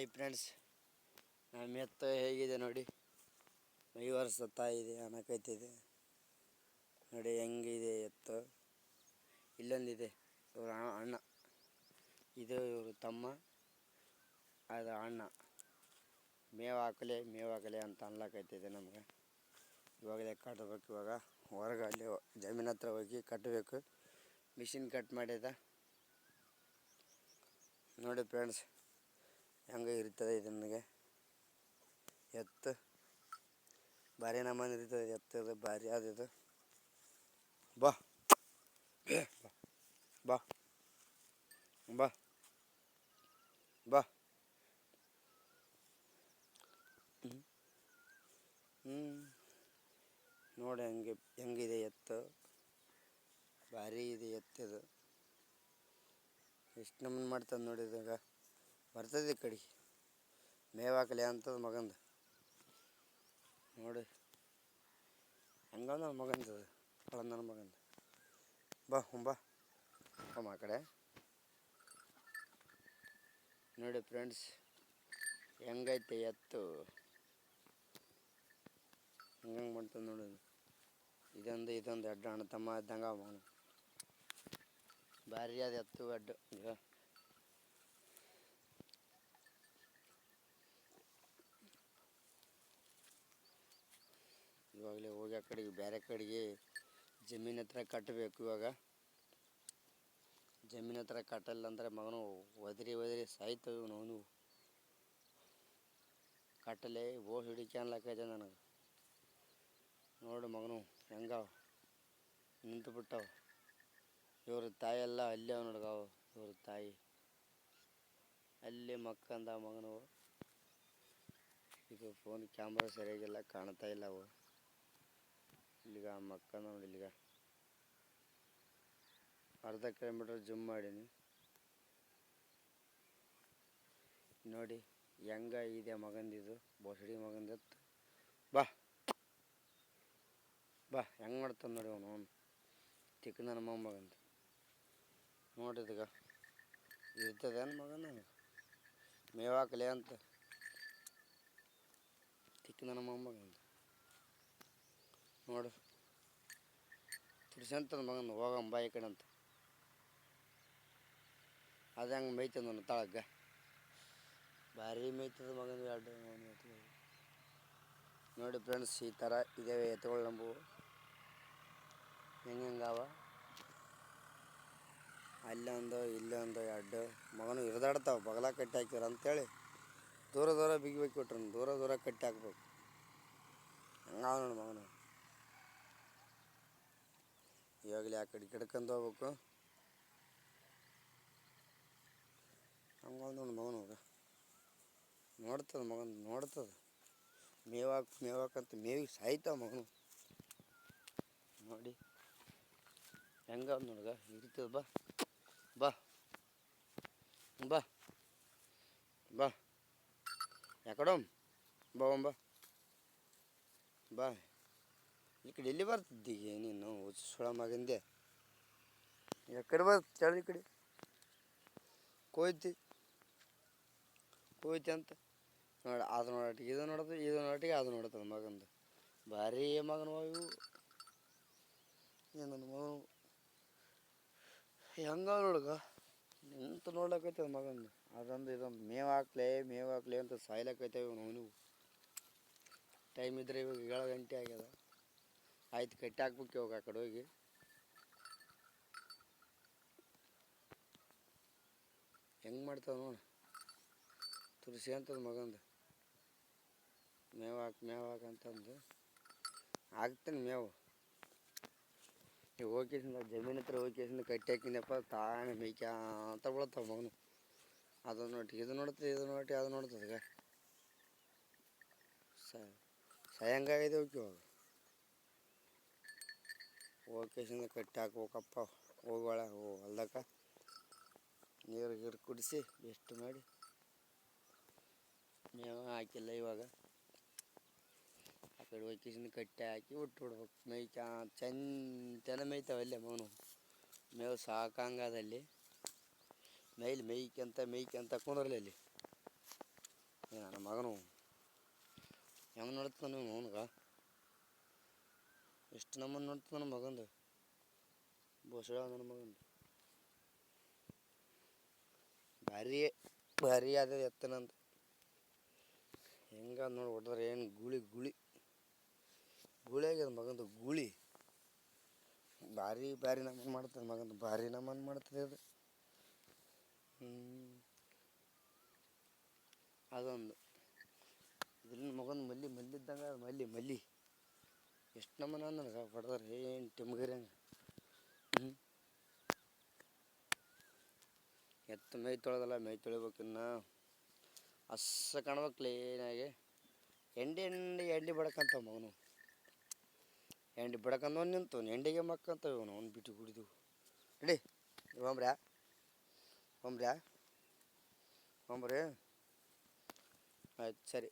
Hi friends. ನಮ್ಮ ಎತ್ತು ಹೇಗಿದೆ ನೋಡಿ. ಮೈ ತಾಯಿದೆ ಇದೆ ಅನ್ನಕೈತಿದೆ ನೋಡಿ ಹೆಂಗಿದೆ ಎತ್ತು. ಇಲ್ಲೊಂದಿದೆ, ಇವರು ಅಣ್ಣ- ಇದು ಇವರು ತಮ್ಮ, ಅದು ಅಣ್ಣ. ಮೇವು ಹಾಕಲೆ ಮೇವು ಹಾಕಲೆ ಅಂತ ಅನ್ಲಕೈತಿದೆ ನಮ್ಗೆ. ಇವಾಗಲೇ ಕಟ್ಟಬೇಕು ಇವಾಗ ಹೊರಗೆ ಅಲ್ಲಿ ಜಮೀನ್ ಹತ್ರ ಹೋಗಿ ಕಟ್ಟಬೇಕು ಮಿಷಿನ್ ಕಟ್ ಮಾಡಿದ. ನೋಡಿ ಫ್ರೆಂಡ್ಸ್ ಹೆಂಗೆ ಇರ್ತದೆ ಇದು ನನಗೆ? ಎತ್ತು. ಭಾರಿ ನಮ್ಮನೆ ಇರ್ತದೆ ಎತ್ತದು ಭಾರಿ, ಅದು ಬಾ. ಬಾ. ಬಾ. ಬಾ. ಹ್ಞೂ ನೋಡಿ ಹಂಗೆ, ಹೆಂಗಿದೆ ಎತ್ತು. ಭಾರಿ ಇದೆ ಎತ್ತದು ಎಷ್ಟು ನಮ್ಮನ್ನು ಮಾಡ್ತದೆ ನೋಡಿ ಇದಾಗ ಬರ್ತದೆ ಕಡೆ. ಮೇವು ಹಾಕಲಿ ಅಂತದ ಮಗಂದು. ನೋಡಿ. ಹೆಂಗಂದ ಮಗಂದು ನನ್ನ ಮಗಂದು. ಬಾ ಹುಂಬ ಬಮ್ಮ ಆ ಕಡೆ. ನೋಡಿ ಫ್ರೆಂಡ್ಸ್, ಹೆಂಗೈತೆ ಎತ್ತು. ಹಂಗಂಗೆ ಮಾಡ್ತದೆ ನೋಡಿ ಇದೊಂದು ಇದೊಂದು ಅಡ್ಡ ಅಣ್ಣ ತಮ್ಮ ಇದ್ದಂಗೆ ಅವ ಅವನು. ಭಾರಿ ಅದು ಎತ್ತು ಅಡ್ಡು ಈಗ ಇವಾಗಲೇ ಹೋಗಿ ಆ ಕಡೆಗೆ ಬೇರೆ ಕಡೆಗೆ ಜಮೀನ್ ಹತ್ರ ಕಟ್ಟಬೇಕು ಇವಾಗ. ಜಮೀನ್ ಹತ್ರ ಕಟ್ಟಲ್ಲ ಅಂದ್ರೆ ಮಗನು ಒದರಿ ಒದರಿ ಸಾಯ್ತವೆ ಇವನು ಕಟ್ಟಲೆ ಓ ಹಿಡಿಕ್ಯಾನ್ಲಕ್ಕೈತೆ ನನಗೆ. ನೋಡು ಮಗನು ಹೆಂಗಾವ ನಿಂತು ಬಿಟ್ಟವ. ಇವ್ರ ತಾಯಿ ಎಲ್ಲ ಅಲ್ಲೇ ಅವ ನೋಡ್ಗಾವ ಇವ್ರ ತಾಯಿ. ಅಲ್ಲಿ ಮಕ್ಕಂದ ಮಗನು. ಇದು ಫೋನ್ ಕ್ಯಾಮ್ರಾ ಸರಿಯಾಗಿಲ್ಲ ಕಾಣ್ತಾ ಇಲ್ಲ ಅವು. ಇಲ್ಲಿಗ ಮಕ್ಕಂದ ನೋಡಿ ಇಲ್ಲಿಗ. ಅರ್ಧ ಕಿಲೋಮೀಟರ್ ಜುಮ್ ಮಾಡೀನಿ. ನೋಡಿ, ಹೆಂಗ ಇದೆ ಮಗಂದಿದು ಬೋಸಡಿ ಮಗಂದಿತ್ತು ಬಾ. ಬಾ, ಹೆಂಗೆ ಮಾಡ್ತಾನೆ ನೋಡಿ ಅವನು. ಅವನು ತಿಕ್ಕ ನನ್ನ ಮೊಮ್ಮಗಂದು ನೋಡಿದಗ ಇರ್ತದೇನು ಮಗನ? ಮೇವಾಕಲೆ ಅಂತ. ತಿಕ್ಕ ನನ್ನ ಮೊಮ್ಮಗಂದು ನೋಡು. ತುಡ್ಸಂತದ ಮಗನ ಹೋಗಮ್ಮ ಬಾ ಈ ಕಡೆ ಅಂತ. ಅದು ಹೆಂಗೆ ಮೇಯ್ತದ ನನ್ನ ತಳಗ. ಭಾರಿ ಮೇಯ್ತದ ಮಗನ ಎರಡು. ನೋಡಿ ಫ್ರೆಂಡ್ಸ್ ಈ ಥರ ಇದಾವೆ ಎತ್ತುಗಳು ನಂಬು ಹೆಂಗೆ ಹೆಂಗಾವ ಅಲ್ಲೊಂದು, ಇಲ್ಲೊಂದು, ಎರಡು. ಮಗನು ಇರ್ದಾಡ್ತಾವ ಬಗಲ ಕಟ್ಟಿ ಹಾಕಿರ ಅಂತೇಳಿ. ದೂರ ದೂರ ಬಿಗಿಬೇಕು ಕೊಟ್ರು, ದೂರ ದೂರ ಕಟ್ಟಿ ಹಾಕ್ಬೇಕು. ಹಂಗಾವ ನೋಡಿ ಮಗನು. ಇವಾಗಲೇ ಆ ಕಡೆ ಗಿಡಕ್ಕಂದು ಹೋಗ್ಬೇಕು. ಹಂಗ ನೋಡಿ ಮಗನ ಹೋಗ ನೋಡ್ತದ ಮಗನ, ನೋಡ್ತದ. ಮೇವಾಕ್, ಮೇವಾಕಂತ ಮೇವಿ ಸಾಯ್ತಾವ ಮಗನು. ನೋಡಿ. ಹೆಂಗ ನೋಡ್ಗ? ಇರ್ತದ ಬಾ. ಬಾ. ಬಾ. ಬಾ. ಯಾಕಡಮ್? ಬಾ. ಬಾ. ಈ ಕಡೆ ಎಲ್ಲಿ ಬರ್ತಿದ್ದೀಗ ನೀನು ಸುಳ ಮಗಂದೆ? ಎಕಡೆ ಬರ್ ಚಳಿ ಈ ಕಡೆ. ಕೋಯ್ತಿ. ಕೋಯ್ತಿ ಅಂತ. ನೋಡಿ, ಅದು ನೋಡಟ್ಟಿಗೆ, ಇದು ನೋಡೋದು, ಇದು ನೋಡಟ್ಟಿಗೆ, ಅದು ನೋಡ್ತದೆ ಮಗಂದು. ಭಾರಿ ಮಗನ ಇವು. ನನ್ನ ಮಗನು. ಹೆಂಗ ನೋಡಗ? ನಿಂತು ನೋಡ್ಲಕೈತದ ಮಗಂದು? ಅದೊಂದು ಇದೊಂದು ಮೇವು ಹಾಕ್ಲೆ ಮೇವು ಹಾಕ್ಲೆ ಅಂತ ಸಾಯ್ಲಕ್ಕೈತೆ ಇವನು ಅವನು ಟೈಮ್ ಇದ್ರೆ ಇವಾಗ ಏಳು ಗಂಟೆ ಆಗ್ಯದ. ಆಯ್ತು, ಕಟ್ಟಿ ಹಾಕ್ಬೇಕು ಇವಾಗ ಆ ಕಡೆ ಹೋಗಿ. ಹೆಂಗೆ ಮಾಡ್ತಾವ ನೋಡಿ. ತುಳಸಿ ಅಂತದ ಮಗಂದು. ಮೇವು ಹಾಕಿ ಮೇವು ಹಾಕಂತಂದು ಮೇವು. ನೀವು ಹೋಗಿಸಿಂದ ಜಮೀನ್ ಹತ್ರ ಹೋಗಿಸಿಂದ ಕಟ್ಟಿ ಹಾಕಿನಪ್ಪ ತಾನೇ ಮೇಕೆ ಅಂತ ಬೀಳತ್ತಾವ ಮಗನು. ಅದು ನೋಡಿ ಇದು ನೋಡ್ತದೆ ಇದು ನೋಡಿ ಅದು ನೋಡ್ತದೆ ಈಗ ಸಾಯಂಗಾಗಿದೆ ಹೋಗಿ ಹೋಗಿಸಿಂದ ಕಟ್ಟಿ ಹಾಕ್ಬೇಕಪ್ಪ ಹೋಗೋಳ ಹೋ ಹೊಲ್ದಕ್ಕ ನೀರು ಗೀರು ಕುಡಿಸಿ ಬೆಸ್ಟ್ ಮಾಡಿ. ಮೇವು ಹಾಕಿಲ್ಲ ಇವಾಗ. ಆ ಕಡೆ ಕಟ್ಟಿ ಹಾಕಿ ಬಿಟ್ಟು ಬಿಡ್ಬೇಕು. ಮೇಯ್ಕ ಚಂತನ ಮೇಯ್ತಾವ ಮೌನು. ಮೇವು ಸಾಕಂಗದಲ್ಲಿ ಮೇಯ್ಲಿ ಮೇಯ್ಕಂತ ಮೇಯ್ಕಂತ ಕುಂದ್ರಲಿ ಅಲ್ಲಿ. ನನ್ನ ಮಗನು. ಹೆಂಗೆ ನೋಡ್ತಾನೆ ಅವನಿಗೆ ಎಷ್ಟು ನಮ್ಮನ್ನು ನೋಡ್ತು ನನ್ನ ಮಗಂದು. ಬೋಸಳ ನನ್ನ ಮಗಂದು. ಭಾರಿ ಭಾರಿ ಅದ ಎತ್ತನಂತ ಹೆಂಗ ನೋಡಿ, ಹೊಡೆದ್ರೆ ಏನು ಗುಳಿ ಗುಳಿ. ಗುಳಿ ಆಗ್ಯದ ಮಗಂದು, ಗುಳಿ. ಭಾರಿ ಭಾರಿ ನಮ್ಮ ಮಾಡ್ತದೆ ಮಗಂದು, ಭಾರಿ ನಮ್ಮನ್ನು ಮಾಡ್ತದೆ ಅದು. ಅದೊಂದು. ಇದ್ರಿಂದ ಮಗಂದು ಮಲ್ಲಿ, ಮಲ್ಲಿದ್ದಂಗೆ ಮಲ್ಲಿ ಮಲ್ಲಿ. ಎಷ್ಟು ನಮ್ಮನ ನನಗೆ ಏನ್ ಏನು ಟಿಮ್ಗಿರಂಗೆ ಹ್ಞೂ ಎತ್ತು ಮೈ ತೊಳೆದಲ್ಲ, ಮೈ ತೊಳಿಬೇಕಿನ್ನ ಅಸ್ಸ ಕಾಣ್ಬೇಕು ಕ್ಲೀನಾಗಿ ಎಂಡಿ ಎಂಡಿ ಎಂಡಿ ಬಡಕಂತ ಮಗನು. ಎಂಡಿ ಬಡಕಂದ ನಿಂತು ಎಂಡಿಗೆ ಮಕ್ಕಂತ ಇವನು, ಅವ್ನು ಬಿಟ್ಟು ಕುಡಿದು ರೆಡಿ ಹೋಮ್ರ್ಯಾ ಹೋಮ್ರ್ಯಾ ಹೋಮ್ರಿ ಆಯ್ತು, ಸರಿ.